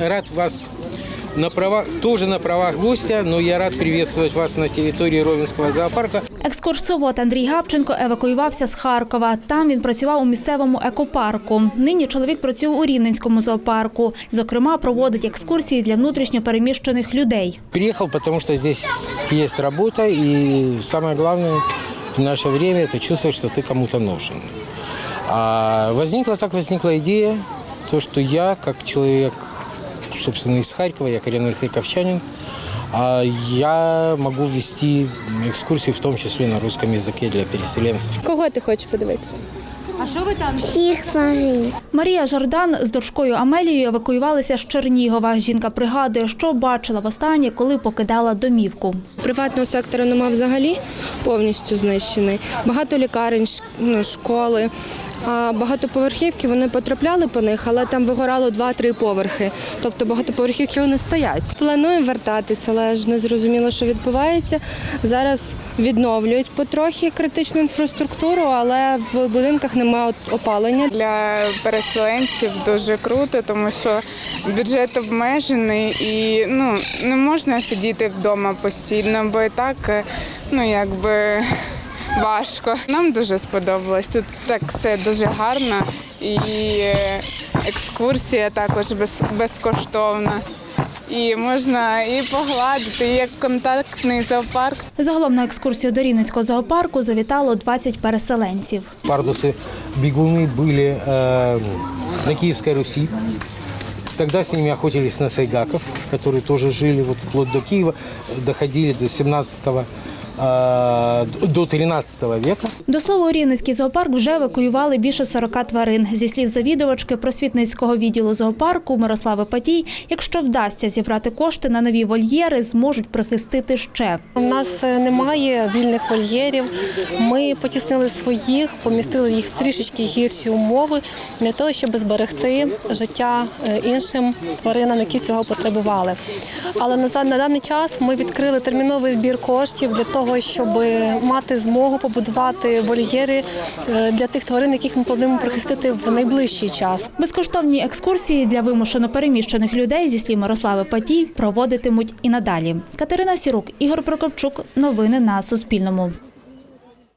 Рад вас на правах, тоже на правах гостя, но я рад приветствовать вас на территории Ровенского зоопарка. Екскурсовод Андрій Гапченко евакуювався з Харкова. Там він працював у місцевому екопарку. Нині чоловік працює у Рівненському зоопарку. Зокрема, проводить екскурсії для внутрішньо переміщених людей. Потому что здесь есть работа, и самое главное в наше время это чувствовать, что ты кому-то нужен. А возникла так возникла идея, то, что я, как человек, собственно, из Харькова, я коренный харьковчанин, я могу вести экскурсии, в том числе на русском языке для переселенцев. Кого ти хочеш подивитися? Всіх тварин. Марія Жордан з дочкою Амелією евакуювалися з Чернігова. Жінка пригадує, що бачила востаннє, коли покидала домівку. Приватного сектору нема взагалі, повністю знищений. Багато лікарень, ну, школи. А багатоповерхівки вони потрапляли по них, але там вигорало 2-3 поверхи. Тобто багатоповерхівки вони стоять. Плануємо вертатися, але ж не зрозуміло, що відбувається. Зараз відновлюють потрохи критичну інфраструктуру, але в будинках немає опалення. Для переселенців дуже круто, тому що бюджет обмежений і ну не можна сидіти вдома постійно, бо і так е, ну якби важко. Нам дуже сподобалось. Тут так все дуже гарно і е, екскурсія також безкоштовна І можна і погладити, і як контактний зоопарк. Загалом на екскурсію до Рівненського зоопарку завітало 20 переселенців. Пардусы бегуны были э, на Киевской Руси. Тогда с ними охотились на сайгаков, которые тоже жили вот вплоть до Киева, доходили до 17 э, до 13 века. До слова, у Рівненський зоопарк вже евакуювали більше 40 тварин. Зі слів завідувачки просвітницького відділу зоопарку Мирослави Патій, якщо вдасться зібрати кошти на нові вольєри, зможуть прихистити ще. У нас е, немає вільних вольєрів. Ми потіснили своїх, помістили їх в трішечки гірші умови для того, щоб зберегти життя е, іншим тваринам, які цього потребували. Але на за- на даний час ми відкрили терміновий збір коштів для того, щоб мати змогу побудувати вольєри е, для тих тварин, яких ми плануємо прихистити в найближчий час. Безкоштовні екскурсії для вимушено переміщених людей, зі слів Мирослави Патій, проводитимуть і надалі. Катерина Сірук, Ігор Прокопчук. Новини на Суспільному.